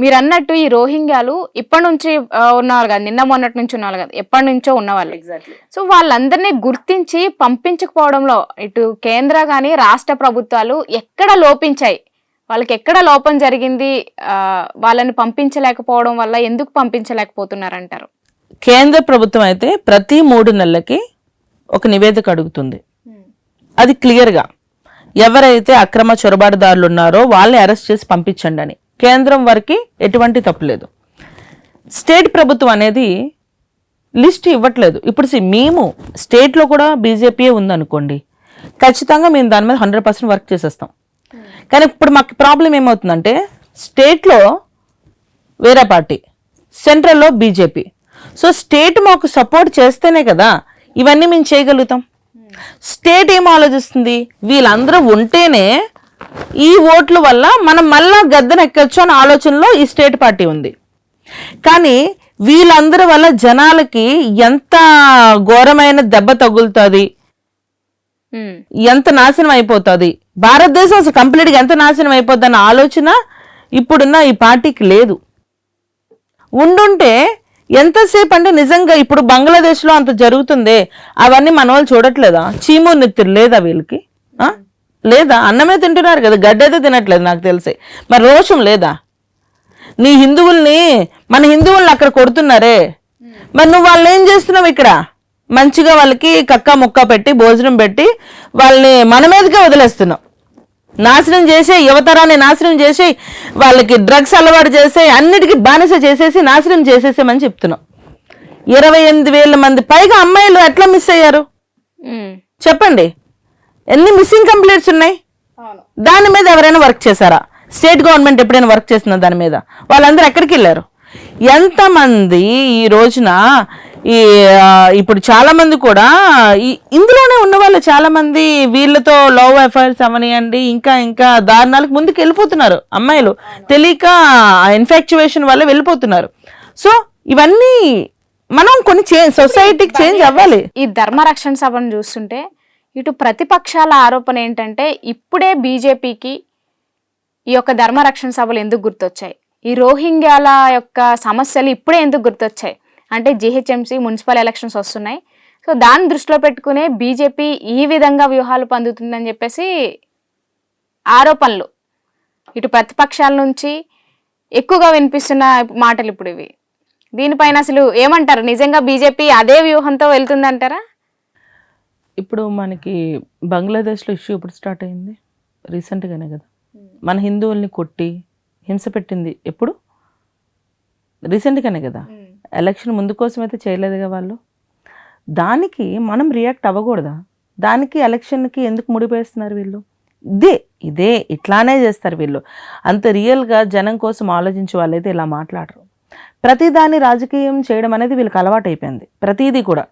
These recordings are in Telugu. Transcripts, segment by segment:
మీరు అన్నట్టు ఈ రోహింగ్యాలు ఇప్పటి నుంచి ఉన్నవాళ్ళు కాదు నిన్న మొన్నటి నుంచి ఉన్నవాళ్ళు కాదు ఎప్పటి నుంచో ఉన్నవాళ్ళు. ఎగ్జాక్ట్లీ సో వాళ్ళందరినీ గుర్తించి పంపించకపోవడంలో ఇటు కేంద్ర కానీ రాష్ట్ర ప్రభుత్వాలు ఎక్కడ లోపించాయి? వాళ్ళకి ఎక్కడ లోపం జరిగింది? వాళ్ళని పంపించలేకపోవడం వల్ల ఎందుకు పంపించలేకపోతున్నారంటారు? కేంద్ర ప్రభుత్వం అయితే ప్రతి మూడు నెలలకి ఒక నివేదిక అడుగుతుంది. అది క్లియర్గా. ఎవరైతే అక్రమ చొరబాటుదారులు ఉన్నారో వాళ్ళని అరెస్ట్ చేసి పంపించండి అని. కేంద్రం వరకు ఎటువంటి తప్పు లేదు. స్టేట్ ప్రభుత్వం అనేది లిస్ట్ ఇవ్వట్లేదు. ఇప్పుడు మేము స్టేట్లో కూడా బీజేపీయే ఉందనుకోండి ఖచ్చితంగా మేము దాని మీద హండ్రెడ్ పర్సెంట్ వర్క్ చేసేస్తాం. కానీ ఇప్పుడు మాకు ప్రాబ్లం ఏమవుతుందంటే స్టేట్లో వేరే పార్టీ సెంట్రల్లో బీజేపీ. సో స్టేట్ మాకు సపోర్ట్ చేస్తేనే కదా ఇవన్నీ మేము చేయగలుగుతాం. స్టేట్ ఏం ఆలోచిస్తుంది? వీళ్ళందరూ ఉంటేనే ఈ ఓట్ల వల్ల మనం మళ్ళా గద్దెన ఎక్కచ్చు అనే ఆలోచనలో ఈ స్టేట్ పార్టీ ఉంది. కానీ వీళ్ళందరి వల్ల జనాలకి ఎంత ఘోరమైన దెబ్బ తగులుతుంది ఎంత నాశనం అయిపోతుంది భారతదేశం అసలు కంప్లీట్గా ఎంత నాశనం అయిపోద్ది అన్న ఆలోచన ఇప్పుడున్న ఈ పార్టీకి లేదు. ఉండుంటే ఎంతసేపు అంటే నిజంగా ఇప్పుడు బంగ్లాదేశ్లో అంత జరుగుతుంది అవన్నీ మన వాళ్ళు చూడట్లేదా? చీము నెత్తురు లేదా వీళ్ళకి? ఆ? లేదా అన్నమే తింటున్నారు కదా గడ్డైతే తినట్లేదు నాకు తెలిసి. మరి రోషం లేదా? నీ హిందువుల్ని మన హిందువుల్ని అక్కడ కొడుతున్నారే. మరి నువ్వు వాళ్ళని ఏం చేస్తున్నావు ఇక్కడ? మంచిగా వాళ్ళకి కక్క ముక్క పెట్టి భోజనం పెట్టి వాళ్ళని మన మీదకే వదిలేస్తున్నావు. నాశనం చేసే యువతరాన్ని నాశనం చేసి వాళ్ళకి డ్రగ్స్ అలవాటు చేసే అన్నిటికీ బానిస చేసేసి నాశనం చేసేసామని చెప్తున్నావు. ఇరవై ఎనిమిది వేల మంది పైగా అమ్మాయిలు ఎట్లా మిస్ అయ్యారు? చెప్పండి. ఎన్ని మిస్సింగ్ కంప్లీట్స్ ఉన్నాయి? దాని మీద ఎవరైనా వర్క్ చేశారా? స్టేట్ గవర్నమెంట్ ఎప్పుడైనా వర్క్ చేసిందా దాని మీద? వాళ్ళందరూ ఎక్కడికి వెళ్ళారు? ఎంతమంది ఈ రోజున ఈ ఇప్పుడు చాలా మంది కూడా ఇందులోనే ఉన్న వాళ్ళు చాలా మంది వీళ్ళతో లవ్ అఫైర్స్ అవనియండి ఇంకా ఇంకా దారుణాలకు ముందుకు వెళ్ళిపోతున్నారు అమ్మాయిలు. తెలియక ఇన్ఫాక్చువేషన్ వల్ల వెళ్ళిపోతున్నారు. సో ఇవన్నీ మనం కొన్ని చేంజ్ సొసైటీకి చేంజ్ అవ్వాలి. ఈ ధర్మరక్షణ సభను చూస్తుంటే ఇటు ప్రతిపక్షాల ఆరోపణ ఏంటంటే ఇప్పుడే బీజేపీకి ఈ యొక్క ధర్మరక్షణ సభలు ఎందుకు గుర్తొచ్చాయి? ఈ రోహింగ్యాల యొక్క సమస్యలు ఇప్పుడే ఎందుకు గుర్తొచ్చాయి? అంటే జిహెచ్ఎంసీ మున్సిపల్ ఎలక్షన్స్ వస్తున్నాయి. సో దాన్ని దృష్టిలో పెట్టుకునే బీజేపీ ఈ విధంగా వ్యూహాలు పొందుతుందని చెప్పేసి ఆరోపణలు ఇటు ప్రతిపక్షాల నుంచి ఎక్కువగా వినిపిస్తున్న మాటలు ఇప్పుడు ఇవి. దీనిపైన అసలు ఏమంటారు? నిజంగా బీజేపీ అదే వ్యూహంతో వెళ్తుందంటారా? ఇప్పుడు మనకి బంగ్లాదేశ్లో ఇష్యూ ఎప్పుడు స్టార్ట్ అయింది? రీసెంట్గానే కదా. మన హిందువుల్ని కొట్టి హింస పెట్టింది ఎప్పుడు? రీసెంట్గానే కదా. ఎలక్షన్ ముందు కోసం అయితే చేయలేదుగా వాళ్ళు. దానికి మనం రియాక్ట్ అవ్వకూడదా? దానికి ఎలక్షన్కి ఎందుకు ముడిపేస్తున్నారు వీళ్ళు? ఇదే ఇదే ఇట్లానే చేస్తారు వీళ్ళు. అంత రియల్గా జనం కోసం ఆలోచించే వాళ్ళైతే ఇలా మాట్లాడరు. ప్రతిదాన్ని రాజకీయం చేయడం అనేది వీళ్ళకి అలవాటు అయిపోయింది ప్రతిదీ కూడా.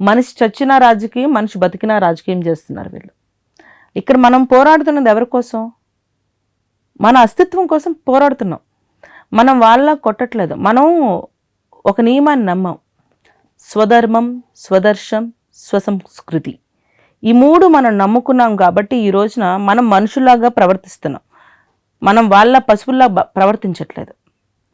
మనిషి చచ్చినా రాజకీయం మనిషి బతికినా రాజకీయం చేస్తున్నారు వీళ్ళు. ఇక్కడ మనం పోరాడుతున్నది ఎవరి కోసం? మన అస్తిత్వం కోసం పోరాడుతున్నాం. మనం వాళ్ళ కొట్టట్లేదు. మనం ఒక నియమాన్ని నమ్మం. స్వధర్మం స్వదర్శం స్వసంస్కృతి. ఈ మూడు మనం నమ్ముకున్నాం కాబట్టి ఈ రోజున మనం మనుషుల్లాగా ప్రవర్తిస్తున్నాం. మనం వాళ్ళ పశువుల్లా బ- ప్రవర్తించట్లేదు.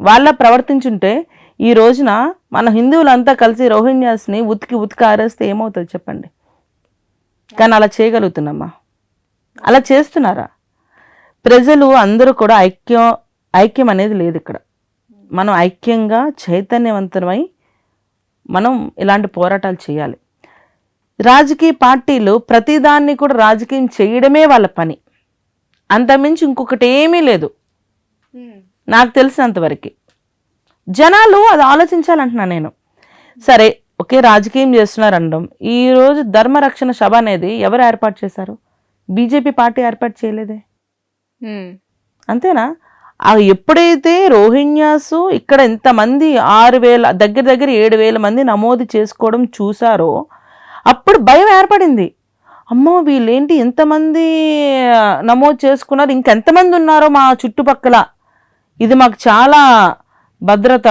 వాళ్ళ ప్రవర్తించుంటే ఈ రోజున మన హిందువులంతా కలిసి రోహింగ్యాస్ని ఉతికి ఉతికి ఆరేస్తే ఏమవుతుంది చెప్పండి? కానీ అలా చేయగలుగుతున్నామా? అలా చేస్తున్నారా? ప్రజలు అందరూ కూడా ఐక్యం ఐక్యం అనేది లేదు ఇక్కడ. మనం ఐక్యంగా చైతన్యవంతమై మనం ఇలాంటి పోరాటాలు చేయాలి. రాజకీయ పార్టీలు ప్రతిదాన్ని కూడా రాజకీయం చేయడమే వాళ్ళ పని. అంతమించి ఇంకొకటి ఏమీ లేదు నాకు తెలిసినంతవరకు. జనాలు అది ఆలోచించాలంటున్నా నేను. సరే ఒకే రాజకీయం చేస్తున్నారు అనడం ఈరోజు ధర్మరక్షణ సభ అనేది ఎవరు ఏర్పాటు చేశారు? బీజేపీ పార్టీ ఏర్పాటు చేయలేదే. అంతేనా? ఎప్పుడైతే రోహింగ్యాస్ ఇక్కడ ఇంతమంది ఆరు వేల దగ్గర దగ్గర ఏడు వేల మంది నమోదు చేసుకోవడం చూసారో అప్పుడు భయం ఏర్పడింది. అమ్మో వీళ్ళేంటి ఎంతమంది నమోదు చేసుకున్నారు? ఇంకెంతమంది ఉన్నారో మా చుట్టుపక్కల. ఇది మాకు చాలా భద్రత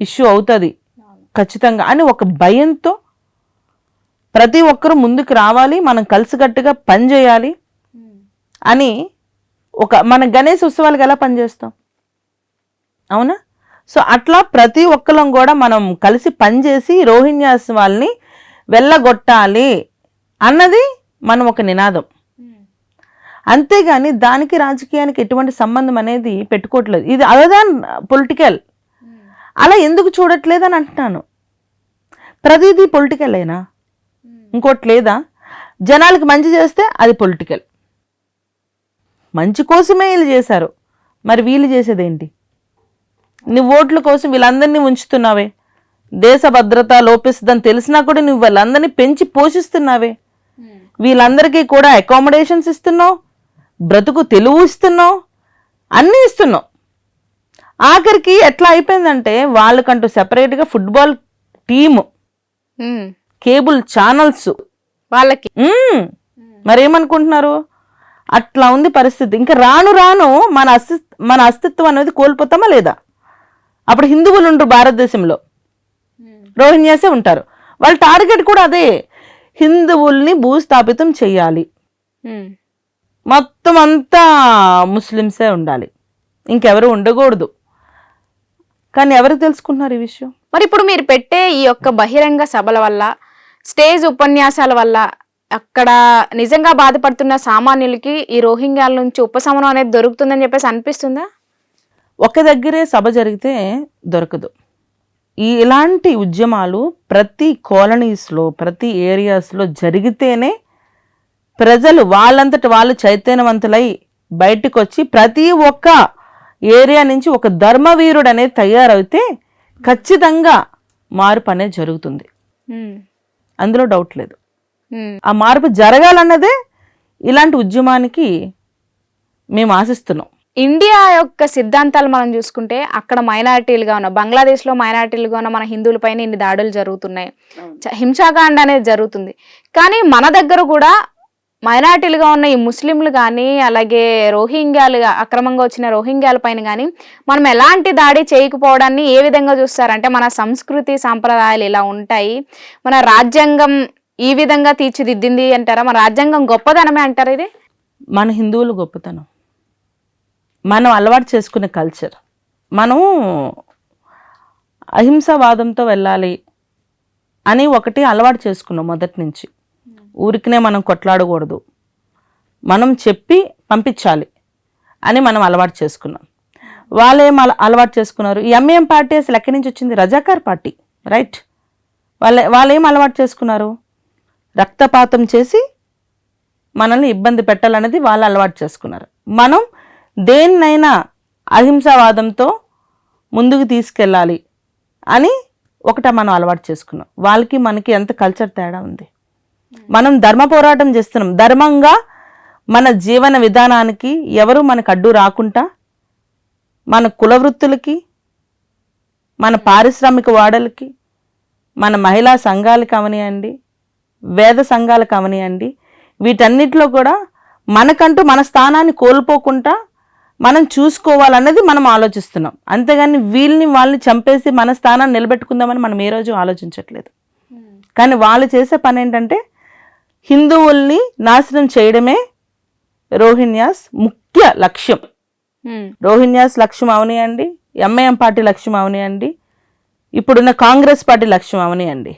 ఇష్యూ అవుతుంది. ఖచ్చితంగా. అని ఒక భయంతో ప్రతి ఒక్కరూ ముందుకు రావాలి మనం కలిసికట్టుగా పనిచేయాలి అని ఒక మన గణేష్ ఉత్సవాలకు ఎలా పనిచేస్తాం అవునా? సో అట్లా ప్రతి ఒక్కరం కూడా మనం కలిసి పనిచేసి రోహింగ్యాస్ వాళ్ళని వెళ్ళగొట్టాలి అన్నది మనం ఒక నినాదం. అంతేగాని దానికి రాజకీయానికి ఎటువంటి సంబంధం అనేది పెట్టుకోవట్లేదు. ఇది అదర్ పొలిటికల్ అలా ఎందుకు చూడట్లేదు అని అంటున్నాను. ప్రతిదీ పొలిటికల్ అయినా ఇంకోటి లేదా? జనాలకి మంచి చేస్తే అది పొలిటికల్ మంచి కోసమే వీళ్ళు చేశారు. మరి వీళ్ళు చేసేదేంటి? నువ్వు ఓట్ల కోసం వీళ్ళందరినీ ఉంచుతున్నావే దేశ భద్రత లోపిస్తుందని తెలిసినా కూడా నువ్వు వాళ్ళందరినీ పెంచి పోషిస్తున్నావే. వీళ్ళందరికీ కూడా అకామిడేషన్స్ ఇస్తున్నావు. బ్రతుకు తెలుగు ఇస్తున్నావు. అన్నీ ఇస్తున్నావు. ఆఖరికి ఎట్లా అయిపోయిందంటే వాళ్ళకంటూ సెపరేట్గా ఫుట్బాల్ టీము. కేబుల్ ఛానల్స్ వాళ్ళకి. మరేమనుకుంటున్నారు? అట్లా ఉంది పరిస్థితి. ఇంకా రాను రాను మన అస్తి మన అస్తిత్వం అనేది కోల్పోతామా లేదా? అప్పుడు హిందువులు ఉండరు భారతదేశంలో. రోహింగ్యాసే ఉంటారు. వాళ్ళ టార్గెట్ కూడా అదే. హిందువుల్ని భూస్థాపితం చేయాలి. మొత్తం అంతా ముస్లిమ్సే ఉండాలి. ఇంకెవరు ఉండకూడదు. కానీ ఎవరు తెలుసుకుంటున్నారు ఈ విషయం? మరి ఇప్పుడు మీరు పెట్టే ఈ యొక్క బహిరంగ సభల వల్ల స్టేజ్ ఉపన్యాసాల వల్ల అక్కడ నిజంగా బాధపడుతున్న సామాన్యులకి ఈ రోహింగ్యాల నుంచి ఉపశమనం అనేది దొరుకుతుందని చెప్పేసి అనిపిస్తుందా? ఒక దగ్గరే సభ జరిగితే దొరకదు. ఈ ఇలాంటి ఉద్యమాలు ప్రతి కాలనీస్లో ప్రతి ఏరియాస్లో జరిగితేనే ప్రజలు వాళ్ళంతట వాళ్ళు చైతన్యవంతులై బయటకు వచ్చి ప్రతి ఒక్క ఏరియా నుంచి ఒక ధర్మవీరుడు అనేది తయారైతే ఖచ్చితంగా మార్పు అనేది జరుగుతుంది. అందులో డౌట్ లేదు. ఆ మార్పు జరగాలన్నదే ఇలాంటి ఉద్యమానికి మేము ఆశిస్తున్నాం. ఇండియా యొక్క సిద్ధాంతాలు మనం చూసుకుంటే అక్కడ మైనారిటీలుగా ఉన్న బంగ్లాదేశ్లో మైనారిటీలుగా ఉన్న మన హిందువులపైన ఇన్ని దాడులు జరుగుతున్నాయి. హింసాకాండ అనేది జరుగుతుంది. కానీ మన దగ్గర కూడా మైనార్టీలుగా ఉన్న ఈ ముస్లింలు కానీ అలాగే రోహింగ్యాలు అక్రమంగా వచ్చిన రోహింగ్యాల పైన కానీ మనం ఎలాంటి దాడి చేయకపోవడాన్ని ఏ విధంగా చూస్తారంటే మన సంస్కృతి సాంప్రదాయాలు ఇలా ఉంటాయి. మన రాజ్యాంగం ఈ విధంగా తీర్చిదిద్దింది అంటారా? మన రాజ్యాంగం గొప్పదనమే అంటారా ఇది? మన హిందువులు గొప్పతనం. మనం అలవాటు చేసుకునే కల్చర్ మనం అహింసావాదంతో వెళ్ళాలి అని ఒకటి అలవాటు చేసుకున్నాం మొదటి నుంచి. ఊరికనే మనం కొట్లాడకూడదు. మనం చెప్పి పంపించాలి అని మనం అలవాటు చేసుకున్నాం. వాళ్ళు ఏం అలవాటు చేసుకున్నారు? ఈ ఎంఏఎం పార్టీ అసలు ఎక్కడి నుంచి వచ్చింది? Razakar party right? వాళ్ళ వాళ్ళేం అలవాటు చేసుకున్నారు? రక్తపాతం చేసి మనల్ని ఇబ్బంది పెట్టాలనేది వాళ్ళు అలవాటు చేసుకున్నారు. మనం దేన్నైనా అహింసావాదంతో ముందుకు తీసుకెళ్ళాలి అని ఒకట మనం అలవాటు చేసుకున్నాం. వాళ్ళకి మనకి ఎంత కల్చర్ తేడా ఉంది? మనం ధర్మ పోరాటం చేస్తున్నాం. ధర్మంగా మన జీవన విధానానికి ఎవరు మనకు అడ్డు రాకుండా మన కుల వృత్తులకి మన పారిశ్రామిక వాడలకి మన మహిళా సంఘాలకు అవనియండి వేద సంఘాలకు అవనియండి వీటన్నిటిలో కూడా మనకంటూ మన స్థానాన్ని కోల్పోకుండా మనం చూసుకోవాలన్నది మనం ఆలోచిస్తున్నాం. అంతేగాని వీళ్ళని వాళ్ళని చంపేసి మన స్థానాన్ని నిలబెట్టుకుందామని మనం ఏ రోజు ఆలోచించట్లేదు. కానీ వాళ్ళు చేసే పని ఏంటంటే హిందువుల్ని నాశనం చేయడమే రోహిణ్యాస్ ముఖ్య లక్ష్యం. రోహిణ్యాస్ లక్ష్యం అవనియండి ఎంఐఎం పార్టీ లక్ష్యం అవనియండి ఇప్పుడున్న కాంగ్రెస్ పార్టీ లక్ష్యం అవనియండి.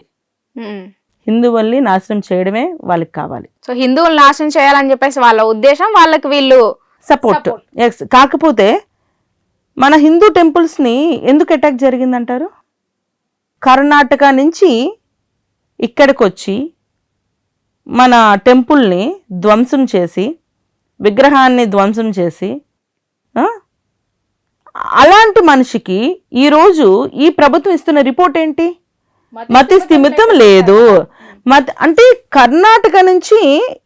హిందువుల్ని నాశనం చేయడమే వాళ్ళకి కావాలి. సో హిందువులు నాశనం చేయాలని చెప్పేసి వాళ్ళ ఉద్దేశం వాళ్ళకి వీళ్ళు సపోర్ట్. ఎస్ కాకపోతే మన హిందూ టెంపుల్స్ని ఎందుకు అటాక్ జరిగిందంటారు? కర్ణాటక నుంచి ఇక్కడికి వచ్చి మన టెంపుల్ని ధ్వంసం చేసి విగ్రహాన్ని ధ్వంసం చేసి? అలాంటి మనిషికి ఈరోజు ఈ ప్రభుత్వం ఇస్తున్న రిపోర్ట్ ఏంటి? మతి స్థిమితం లేదు. మతి అంటే కర్ణాటక నుంచి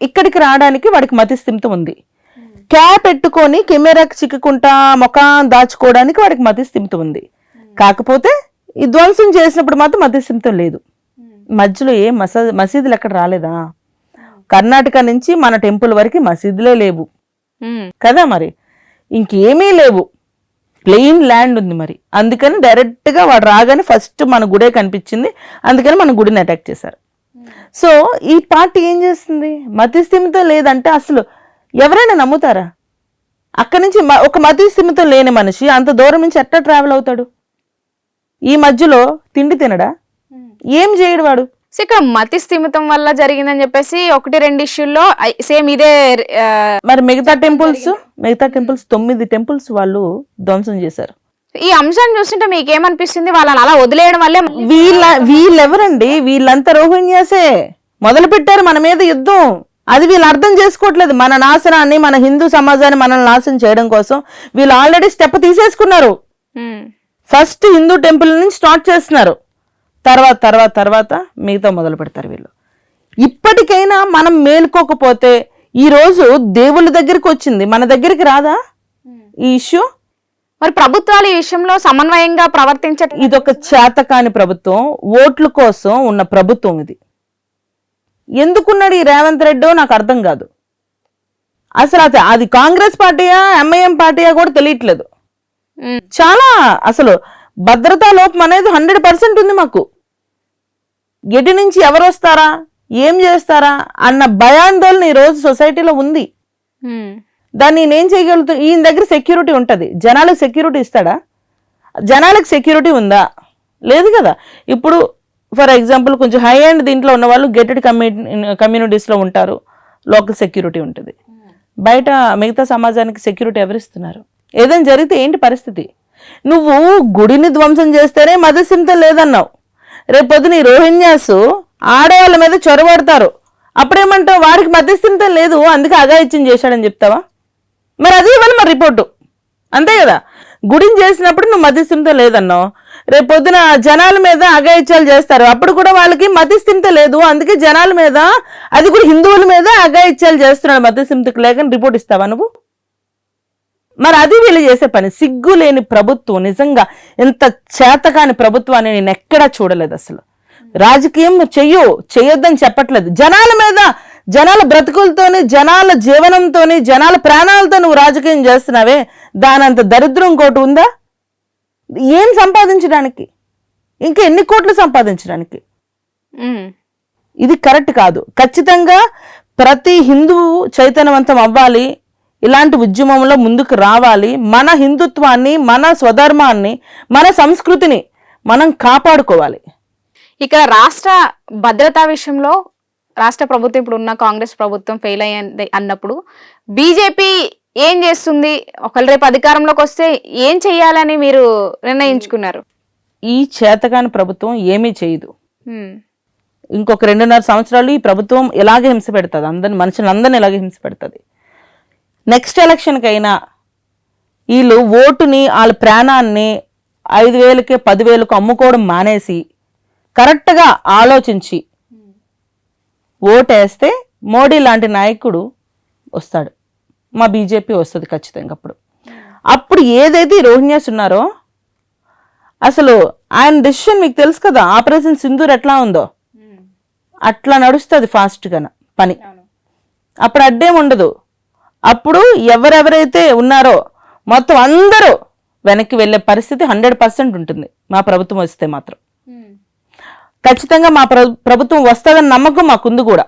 ఇక్కడికి రావడానికి వాడికి మతి స్థిమితం ఉంది. క్యాప్ పెట్టుకొని కెమెరాకి చిక్కుకుంటా ముఖం దాచుకోవడానికి వాడికి మతి స్థిమితం ఉంది. కాకపోతే ఈ ధ్వంసం చేసినప్పుడు మాత్రం మతి స్థిమితం లేదు మధ్యలో ఏ మసా మసీదులు ఎక్కడ రాలేదా? కర్ణాటక నుంచి మన టెంపుల్ వరకు మసీదులే లేవు. కదా మరి? ఇంకేమీ లేవు. ప్లెయిన్ ల్యాండ్ ఉంది మరి. అందుకని డైరెక్ట్గా వాడు రాగానే ఫస్ట్ మన గుడే కనిపించింది. అందుకని మన గుడిని అటాక్ చేశారు. సో ఈ పార్టీ ఏం చేస్తుంది? మతిస్థిమితం లేదంటే అసలు ఎవరైనా నమ్ముతారా? అక్కడి నుంచి ఒక మతి స్థిమితం లేని మనిషి అంత దూరం నుంచి ఎట్లా ట్రావెల్ అవుతాడు? ఈ మధ్యలో తిండి తినడా? ఏం చేయడు వాడు? సో ఇక్కడ మతి స్థిమితం వల్ల జరిగిందని చెప్పేసి ఒకటి రెండు ఇష్యూల్లో సేమ్ ఇదే మరి మిగతా టెంపుల్స్ మిగతా టెంపుల్స్ తొమ్మిది టెంపుల్స్ వాళ్ళు ధ్వంసం చేశారు. ఈ అంశాన్ని చూస్తుంటే మీకు ఏమనిపిస్తుంది వాళ్ళని అలా వదిలేయడం వల్లే వీళ్ళ వీళ్ళెవరండి? వీళ్ళంతా రోహింగ్యాసే మొదలు పెట్టారు మన మీద యుద్ధం. అది వీళ్ళు అర్థం చేసుకోవట్లేదు. మన నాశనాన్ని మన హిందూ సమాజాన్ని మనల్ని నాశనం చేయడం కోసం వీళ్ళు ఆల్రెడీ స్టెప్ తీసేసుకున్నారు. ఫస్ట్ హిందూ టెంపుల్ నుంచి స్టార్ట్ చేస్తున్నారు. తర్వాత తర్వాత తర్వాత మిగతా మొదలు పెడతారు వీళ్ళు. ఇప్పటికైనా మనం మేల్కోకపోతే ఈ రోజు దేవుళ్ళ దగ్గరికి వచ్చింది. మన దగ్గరికి రాదా ఈ ఇష్యూ? మరి ప్రభుత్వాలు ఈ విషయంలో సమన్వయంగా ప్రవర్తించట్లేదు ఇదొక చేతకాని ప్రభుత్వం. ఓట్ల కోసం ఉన్న ప్రభుత్వం ఇది. ఎందుకున్నాడు ఈ రేవంత్ రెడ్డో నాకు అర్థం కాదు. అసలు అది అది కాంగ్రెస్ పార్టీయా ఎంఐఎం పార్టీయా కూడా తెలియట్లేదు. ఉమ్, చాలా అసలు భద్రతా లోపం అనేది హండ్రెడ్ పర్సెంట్ ఉంది మాకు. ఎటు నుంచి ఎవరు వస్తారా? ఏం చేస్తారా? అన్న భయాందోళన ఈ రోజు సొసైటీలో ఉంది. దాన్ని నేనేం చేయగలుగుతా? ఈయన దగ్గర సెక్యూరిటీ ఉంటుంది. జనాలకు సెక్యూరిటీ ఇస్తాడా? జనాలకు సెక్యూరిటీ ఉందా? లేదు కదా. ఇప్పుడు ఫర్ ఎగ్జాంపుల్ కొంచెం హై అండ్ దీంట్లో ఉన్న వాళ్ళు గెటెడ్ కమ్యూని కమ్యూనిటీస్లో ఉంటారు. లోకల్ సెక్యూరిటీ ఉంటుంది. బయట మిగతా సమాజానికి సెక్యూరిటీ ఎవరిస్తున్నారు? ఏదైనా జరిగితే ఏంటి పరిస్థితి? నువ్వు గుడిని ధ్వంసం చేస్తేనే మదసింత లేదన్నావు. రేపొద్దున ఈ రోహిణ్యాసు ఆడవాళ్ళ మీద చొరబడతారు. అప్పుడేమంటావు? వాడికి మధ్యస్థితం లేదు అందుకే అఘాయిత్యం చేశాడని చెప్తావా? మరి అది ఇవ్వాలి మరి రిపోర్టు. అంతే కదా? గుడిని చేసినప్పుడు నువ్వు మధ్యస్థిమిత లేదన్నావు. రేపొద్దున జనాల మీద అఘాయిత్యాలు చేస్తారు. అప్పుడు కూడా వాళ్ళకి మధ్యస్థింత లేదు అందుకే జనాల మీద అది కూడా హిందువుల మీద అఘాయిత్యాలు చేస్తున్నాడు మధ్యస్థింతకు లేకని రిపోర్ట్ ఇస్తావా నువ్వు? మరి అది వీళ్ళు చేసే పని. సిగ్గు లేని ప్రభుత్వం నిజంగా ఎంత చేతకాని ప్రభుత్వాన్ని నేను ఎక్కడా చూడలేదు అసలు. రాజకీయం చెయ్యు చెయ్యొద్దని చెప్పట్లేదు. జనాల మీద జనాల బ్రతుకులతోని జనాల జీవనంతోని జనాల ప్రాణాలతో నువ్వు రాజకీయం చేస్తున్నావే? దానంత దరిద్రం ఇంకోటి ఉందా? ఏం సంపాదించడానికి? ఇంకా ఎన్ని కోట్లు సంపాదించడానికి? ఇది కరెక్ట్ కాదు. ఖచ్చితంగా ప్రతి హిందువు చైతన్యవంతం అవ్వాలి. ఇలాంటి ఉద్యమంలో ముందుకు రావాలి. మన హిందుత్వాన్ని మన స్వధర్మాన్ని మన సంస్కృతిని మనం కాపాడుకోవాలి. ఇక్కడ రాష్ట్ర భద్రతా విషయంలో రాష్ట్ర ప్రభుత్వం ఇప్పుడు ఉన్న కాంగ్రెస్ ప్రభుత్వం ఫెయిల్ అయ్యింది అన్నప్పుడు బీజేపీ ఏం చేస్తుంది? ఒకళ్ళు రేపు అధికారంలోకి వస్తే ఏం చెయ్యాలని మీరు నిర్ణయించుకున్నారు? ఈ చేతగాని ప్రభుత్వం ఏమీ చేయదు. ఇంకొక రెండున్నర సంవత్సరాలు ఈ ప్రభుత్వం ఇలాగే హింస పెడుతుంది. అందరిని మనుషులు అందరిని ఇలాగే హింస పెడుతుంది. నెక్స్ట్ ఎలక్షన్కైనా వీళ్ళు ఓటుని వాళ్ళ ప్రాణాన్ని ఐదు వేలకి పదివేలకు అమ్ముకోవడం మానేసి కరెక్ట్గా ఆలోచించి ఓటేస్తే మోడీ లాంటి నాయకుడు వస్తాడు. మా బీజేపీ వస్తుంది ఖచ్చితంగా అప్పుడు. అప్పుడు ఏదైతే ఈ రోహింగ్యాస్ ఉన్నారో అసలు ఆయన డెసిషన్ మీకు తెలుసు కదా ఆపరేషన్ సింధూర్ ఎట్లా ఉందో? అట్లా నడుస్తుంది ఫాస్ట్గా పని. అప్పుడు అడ్డేం ఉండదు. అప్పుడు ఎవరెవరైతే ఉన్నారో మొత్తం అందరూ వెనక్కి వెళ్ళే పరిస్థితి హండ్రెడ్ పర్సెంట్ ఉంటుంది. మా ప్రభుత్వం వస్తే మాత్రం. ఖచ్చితంగా మా ప్ర- ప్రభుత్వం వస్తుందని నమ్మకం మాకుంది కూడా.